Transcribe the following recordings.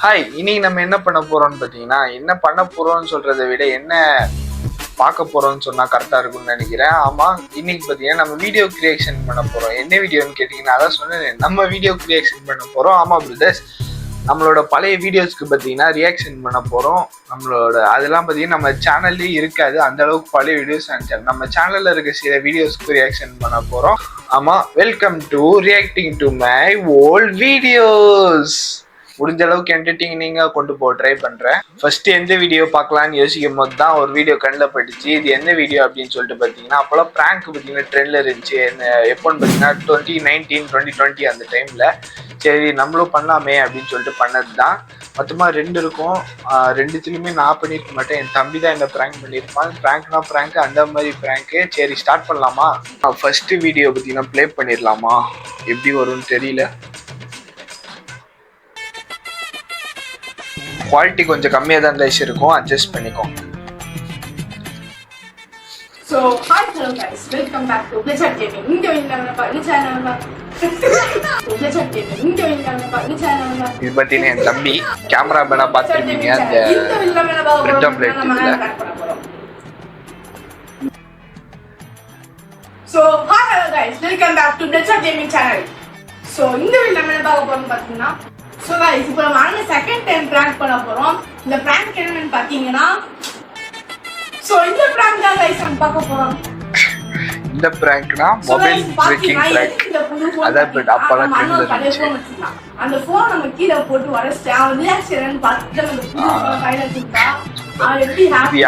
Hi இன்னைக்கு நம்ம என்ன பண்ண போறோம்னு பார்த்தீங்கன்னா என்ன பண்ண போறோம்னு சொல்றதை விட என்ன பார்க்க போறோம்னு சொன்னா கரெக்டா இருக்கும்னு நினைக்கிறேன். ஆமா இன்னைக்கு பார்த்தீங்கன்னா நம்ம வீடியோ கிரியேஷன் பண்ண போறோம். என்ன வீடியோன்னு கேட்டிங்கன்னா அதான் சொன்னேன் நம்ம வீடியோ கிரியேஷன் பண்ண போறோம். ஆமா பிரதர்ஸ் நம்மளோட பழைய வீடியோஸ்க்கு பார்த்தீங்கன்னா ரியாக்ஷன் பண்ண போகிறோம் நம்மளோட அதெல்லாம் பார்த்தீங்கன்னா நம்ம சேனல்லே இருக்காது. அந்த அளவுக்கு பழைய வீடியோஸ் நம்ம சேனலில் இருக்க சில வீடியோஸ்க்கு ரியாக்ஷன் பண்ண போகிறோம் ஆமாம் welcome to reacting to my old videos முடிஞ்ச அளவுக்கு என்டர்டெய்னிங்காக கொண்டு போக ட்ரை பண்ணுறேன் ஃபர்ஸ்ட் எந்த வீடியோ பார்க்கலான்னு யோசிக்கும் போது தான் ஒரு வீடியோ கண்ணில் பட்டுச்சு இது எந்த வீடியோ அப்படின்னு சொல்லிட்டு பார்த்தீங்கன்னா அப்போல்லாம் ப்ராங்க் பார்த்தீங்கன்னா ட்ரெண்டில் இருந்துச்சு. என்ன எப்போன்னு பார்த்தீங்கன்னா டுவெண்ட்டி நைன்டீன் டுவெண்ட்டி டுவெண்ட்டி அந்த டைமில் சரி நம்மளும் பண்ணலாமே அப்படின்னு சொல்லிட்டு பண்ணது தான். மொத்தமாக ரெண்டு இருக்கும். ரெண்டுத்துலையுமே நான் பண்ணியிருக்க மாட்டேன். என் தம்பி தான் என்ன ப்ராங்க் பண்ணியிருப்பான் ப்ராங்க்னா ப்ராங்க் அந்த மாதிரி ப்ராங்க்கு சரி ஸ்டார்ட் பண்ணலாமா? ஃபர்ஸ்ட் வீடியோ பார்த்தீங்கன்னா ப்ளே பண்ணிடலாமா எப்படி வரும்னு தெரியல. குவாலிட்டி கொஞ்சம் கம்மியாக தான் கைஸ் இருக்கும். அட்ஜஸ்ட் பண்ணிக்கோ So, hi hello guys, welcome back to Blizzard Gaming. இந்த நம்ம பார்க்க சேனல் இது பார்த்தீங்கன்னா என் தம்பி கேமரா மேனாக பார்த்துருப்பீங்க அந்த இதுல. பண்ண welcome back to Blizzard Gaming channel. So, இந்த வீடியோல நம்ம பார்க்க பார்த்தீங்கன்னா ஸோ guys, இப்போ நம்ம அண்ணன் செகண்ட் டைம் prank பண்ண போறோம். இந்த prank என்னன்னு பார்த்தீங்கன்னா ஸோ இந்த prank தான் guys நம்ம பார்க்க போறோம். இந்த ப்ராங்க்னா மொபைல் பிரேக்கிங் ப்ராங்க் அதான் அப்பெல்லாம் trendல இருந்துச்சு. அந்த போன் நம்ம கீழே போட்டு உடச்சிட்டு அவன் ரியாக்ஷன் பார்த்துட்டு அந்த phone கையில கொடுத்தா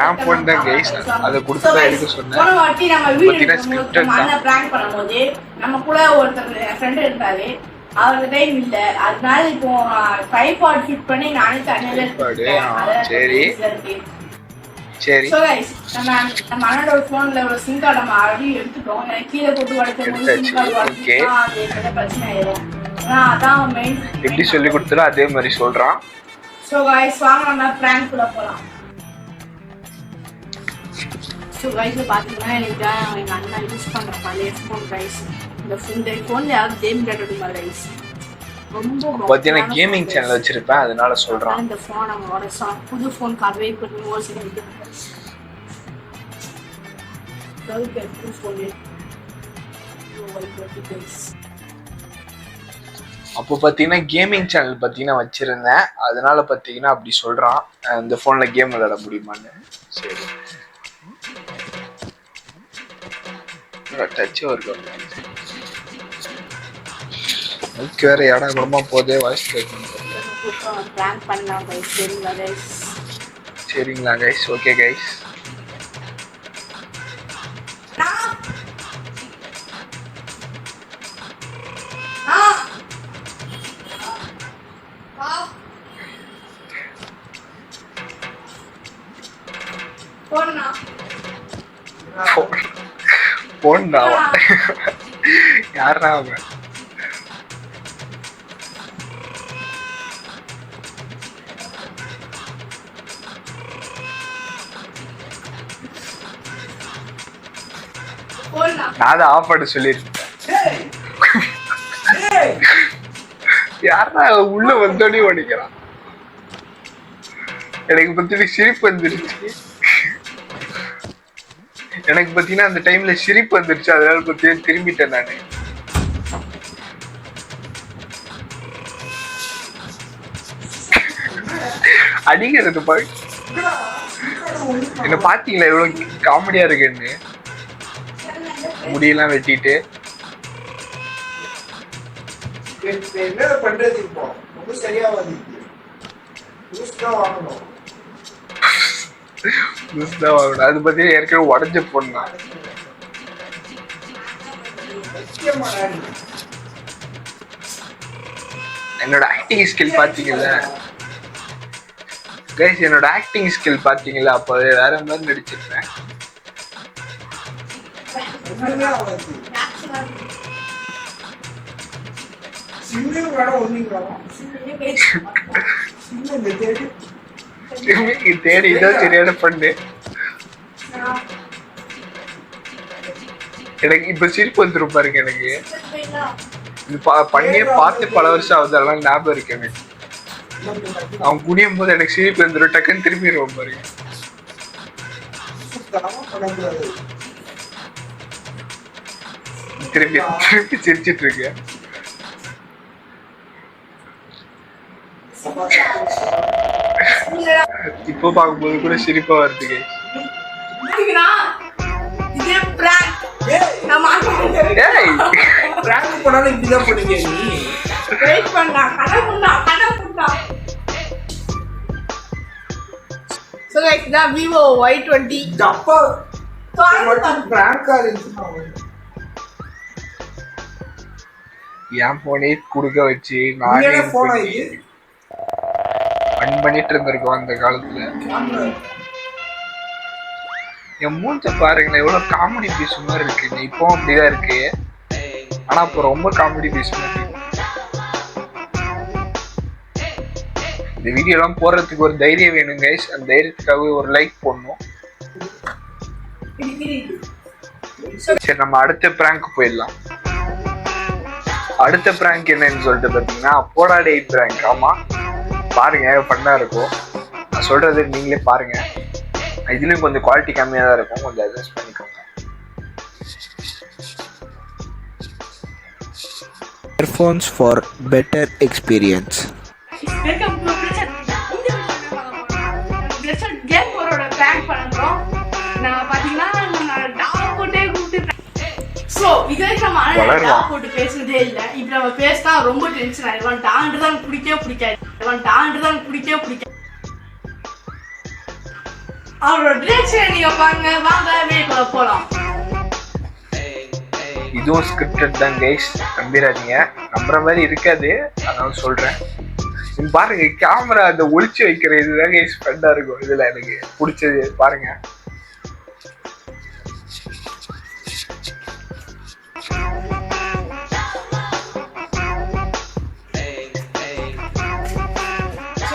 என் phone தான் guys. அதை கொடுத்து தான் எடுக்க சொன்னேன். போன வாட்டி நம்ம வீடியோ. அண்ணன் prank பண்ணும்போது நம்ம கூட ஒருத்தர் ஃப்ரெண்ட் இருந்தாரு. அவருக்கு டைம் இல்ல. அதனால இப்போ ட்ரைபாட் ஃபிட் பண்ணி நானே ஆ, சரி. சரி. நம்ம நம்ம அண்ணனோட ஒரு சிம் கார்டு நம்ம ஆல்ரெடி எடுத்துட்டோம். எனக்கு கீழே போட்டு உடைக்கும். சிம் கார்டு அது பிரச்சனை ஆயிடும் ஆனா அதான் மெயின் எப்படி சொல்லி கொடுத்தாலும் அதே மாதிரி சொல்றான். ஸோ கைஸ் வாங்க நம்ம ப்ராங்க் குள்ள போகலாம் ஸோ கைஸ் பார்த்தீங்கன்னா எனக்கு எங்கள் அண்ணா யூஸ் பண்ணுற பழைய ஃபோன் கைஸ் இந்த ஃபோன் இந்த ஃபோனில் யாரும் கேம் விளையாடுமா கைஸ் ரொம்ப பார்த்தீங்கன்னா கேமிங் சேனல் வச்சிருப்பேன் அதனால சொல்றான் இந்த ஃபோன் அவங்க உடச்சோம் புது ஃபோன் கன்வே பண்ணி ஓசி புது ஃபோனு அப்போ பார்த்தீங்கன்னா கேமிங் சேனல் பார்த்தீங்கன்னா வச்சிருந்தேன். அதனால பார்த்தீங்கன்னா அப்படி சொல்றான். அஹ் இந்த ஃபோனில் கேம் விளையாட முடியுமான்னு. சரி. டச் இருக்கு அதுக்கு வேற இடம் குடமா போதே வாய்ஸ் சரிங்களா கைஸ் ஓகே கைஸ் போனா போன்டா யாரா அவன்? நான் தான் ஆஃப் பண்ண சொல்லியிருக்கேன். யாரா உள்ள வந்தோடனே உடைக்கிறான் எனக்கு பத்தி சிரிப்பு வந்துருச்சு. எனக்கு பாத்தீங்கன்னா அந்த டைம்ல சிரிப்பு வந்துருச்சு. அதனால பத்தியும் திரும்பிட்டேன் நானு. அடிக்கிறது பாரு என்ன பாத்தீங்களா எவ்வளவு காமெடியா இருக்குன்னு? முடியெல்லாம் வெட்டிட்டு. என்ன பண்றது இப்போ? ரொம்ப சரியா வந்துச்சு ஜூஸ் தான் வாங்கணும். ஜூஸ் தான் வாங்கணும். அது பத்தி ஏற்கனவே உடஞ்ச பொண்ணா. என்னோட ஆக்டிங் ஸ்கில் பாத்தீங்கல்ல? கைஸ் என்னோட ஆக்டிங் ஸ்கில் பாத்தீங்களா அப்போ வேற மாதிரி நடிச்சிருப்பேன். தேடி இதான் சரியான பண்ணு எனக்கு இப்ப சிரிப்பு வந்துரும் பாருங்க எனக்கு இது பா- பண்ணியே பார்த்து பல வருஷம் ஆகுது அதெல்லாம் ஞாபகம் இருக்கு எனக்கு அவன் குடியும் போது எனக்கு சிரிப்பு வந்துடும் டக்குன்னு திரும்பிடுவோம் பாருங்க திரும்பி திரும்பி சிரிச்சிட்டு இருக்கு. இப்போ பார்க்கும்போது கூட சிரிப்பா இதுக்குண்ணா, இதே prank. ஏய்! நான் மாட்ட மாட்டேன். ஏய் பிராங்க் என் போனே குடுக்க வச்சு நானே ஃபன் பண்ணிட்டு இருந்திருக்கோம் அந்த காலத்துல. என் மூஞ்ச பாருங்களேன் எவ்வளவு காமெடி பீஸ் மாதிரி இருக்கு. இப்போ அப்படிதான் இருக்கு. ஆனா இப்போ ரொம்ப காமெடி பீஸ் மாதிரி இந்த வீடியோ எல்லாம் போடுறதுக்கு ஒரு தைரியம் வேணும் கைஸ் அந்த தைரியத்துக்காக ஒரு லைக் போடணும். சரி நம்ம அடுத்த பிராங்க் போயிடலாம். அடுத்த பிராங்க் என்னன்னு சொல்லிட்டு பார்த்தீங்கன்னா போடா டேட் பிராங்க் ஆமா. பாருங்க ஃபன்னா இருக்கும். நான் சொல்றது நீங்களே பாருங்க. இதுலயும் கொஞ்சம் குவாலிட்டி கம்மியா தான் இருக்கும். கொஞ்சம் அட்ஜஸ்ட் பண்ணிக்கோங்க. Earphones ஃபார் பெட்டர் எக்ஸ்பீரியன்ஸ் நம்ம போட்டு பேசுனதே இல்ல. இப்ப நம்ம பேசினா ரொம்ப tension ஆயிடுவான். டான்றது எனக்கு பிடிக்கவே பிடிக்காது. டான்றது எனக்கு பிடிக்கவே பிடிக்காது. அவரோட ரியாக்ஷன் நீங்க பாருங்க. வாங்க வீட்டுக்குள்ள போலாம். இதுவும் ஸ்கிரிப்டட் தான் கைஸ் நம்பிடாதீங்க நம்புற மாதிரி இருக்காது. அதனால சொல்றேன். பாருங்க கேமரா அந்த ஒளிச்சு வைக்கிற இதுதான் கைஸ் ஃபண்டா இருக்கும். இதுல எனக்கு பிடிச்சது. பாருங்க.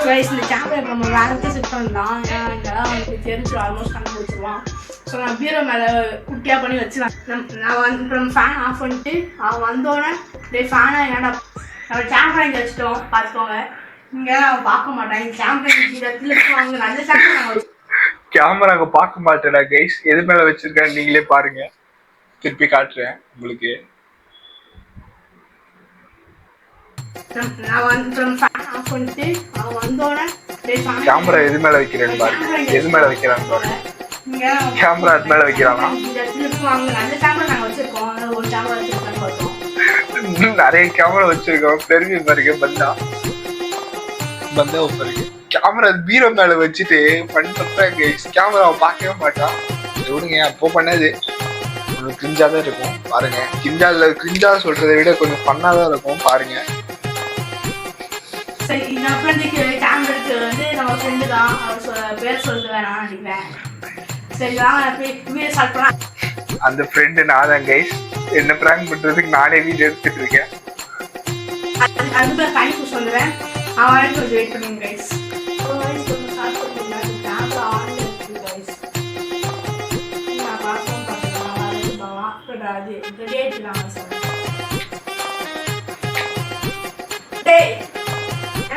கைஸ் இந்த கேமரா இப்போ நம்ம வேறத்தை செட் பண்ணலாம் ஏன்னா இங்கெல்லாம் தெரிஞ்சு ஆல்மோஸ்ட் கண்டுபிடிச்சிருவான் ஸோ நான் பீரோ மேலே குட்டியாக பண்ணி வச்சுருவேன் நம் நான் வந்து இப்போ நம்ம ஃபேன் ஆஃப் பண்ணிட்டு அவன் வந்தோடனே டே ஃபேனாக என்னடா நம்ம கேமரா இங்கே வச்சுட்டோம் பார்த்துக்கோங்க. இங்கே அவன் பார்க்க மாட்டான். இங்கே கேமரா இந்த இடத்துல வாங்க நல்ல கேமரா நாங்கள் கேமரா அங்கே பார்க்க மாட்டேடா கைஸ் எது மேலே வச்சிருக்கேன் நீங்களே பாருங்க. திருப்பி காட்டுறேன் உங்களுக்கு நம்- நான் வந்து இப்போ நம்ம ஃபேன் ஆஃப் பண்ணிட்டு அவன் வந்தோடனே டே ஃபேன் கேமரா எது மேல வைக்கிறேன்னு பாருங்க எது மேல வைக்கிறான்னு இங்கே கேமரா அது மேல வைக்கிறானா? நிறைய கேமரா வச்சிருக்கோம். பெருமை பாருங்க பந்தா. பந்தா பாருங்க கேமரா பீரோ மேல வச்சுட்டு பண்ணிட்டப்ப கேமரா பார்க்கவே மாட்டான் விடுங்க அப்போ பண்ணது. கொஞ்சம் கிரிஞ்சா தான் இருக்கும். பாருங்க கிரிஞ்சால கிரிஞ்சா சொல்றதை விட கொஞ்சம் ஃபன்னா தான் இருக்கும். பாருங்க. என் நான் ஃப்ரெண்டுக்கு கேமராக்கு வந்து நம்ம ஃப்ரெண்டு தான் அவர் பேர் சொல்ல வேணாம் நினைக்கிறேன் சரி வாங்க ஸ்டார்ட் பண்ணலாம் அந்த ஃப்ரெண்டு நான் தான் கைஸ் என்ன ப்ராங்க் பண்ணுறதுக்கு நானே வீடியோ எடுத்துட்டு இருக்கேன். அது பேர் தனி புஷ் அவன் கொஞ்சம் வெயிட் பண்ணுங்க கைஸ் ஸ்டார்ட் பண்ணுங்க நான் பார்ப்போம்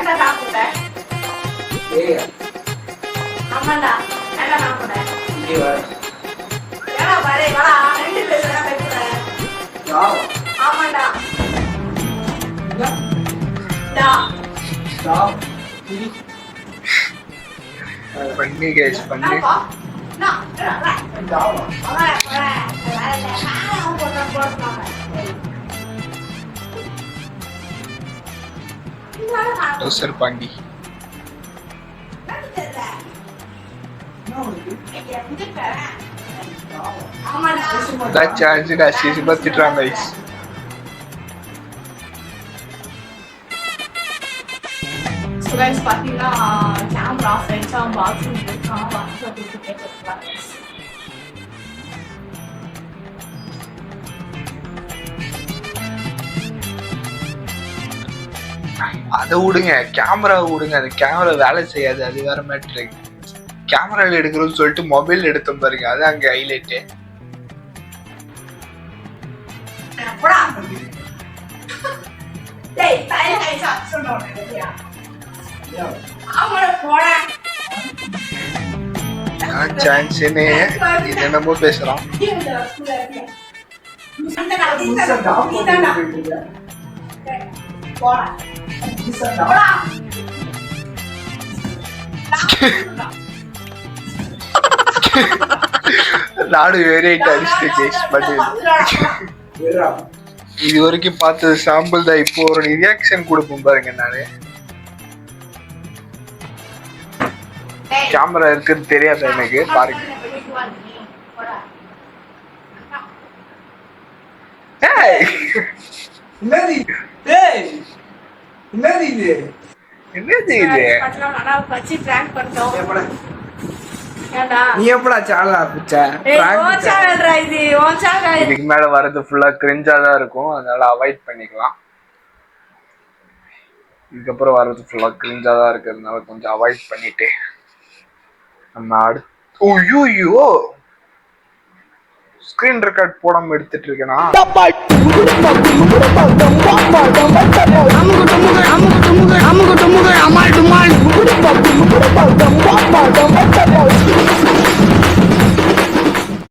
பார்த்துக்கலாம் அது ரெடி ஆயிடுச்சு சார் டேய் என்ன சாப்பிட்ட ஏய் ஆமாண்டா என்ன சாப்பிட்ட இங்கே வா ஏடா பாரு வாடா ரெண்டு பேர் தான் பேசுறேன் வா ஆமாண்டா டா வா பண்ணி கைஸ் பண்ணி என்னப்பா நான் வா வரேன் வரேன் வரேன் நான் போட்டா போடுறாங்க டோசர் பாண்டி அதான் சார்ஜ் அசிசி பத்திட்டுறாங்க கைஸ் ஸோ கைஸ் பார்த்தீங்கன்னா கேமரா ஆஃப் ஆயிடுச்சு அவன் பாத்ரூம் இருக்கான் பாத்ரூம் கேட்கலாம் அதை விடுங்க கேமரா விடுங்க. அது கேமரா வேலை செய்யாது அது வேற மேட்ரு கேமராவில் எடுக்கிறோம்னு சொல்லிட்டு மொபைல் எடுத்தோம் பாருங்க அது அங்க ஹைலைட்டு சான்ஸ்னு இது என்னமோ பேசுறான். நாடு வேரியட் அடிச்சுட்டு கேஸ் பட் இது வரைக்கும் பார்த்தது சாம்பிள் தான். இப்போ ஒரு ரியாக்ஷன் கொடுப்போம் பாருங்க நானு. கேமரா இருக்குன்னு தெரியாது எனக்கு? பாருங்க. ஏய், என்னது இது? என்னது வச்சு பண்ணிட்டோம். நீ எப்படா? ஆரம்பிச்ச? இது, உன் channel. இதுக்கு மேல வர்றது ஃபுல்லா கிரிஞ்சா தான் இருக்கும். அதனால அவாய்ட் பண்ணிக்கலாம். இதுக்கப்புறம் வர்றது ஃபுல்லா கிரிஞ்சா தான் இருக்கிறதுனால கொஞ்சம் அவாய்ட் பண்ணிட்டு நம்ம அடுத்து ஐயோ ஸ்கிரீன் ரெக்கார்ட் போடாம எடுத்துட்டு இருக்கேனா அம்மா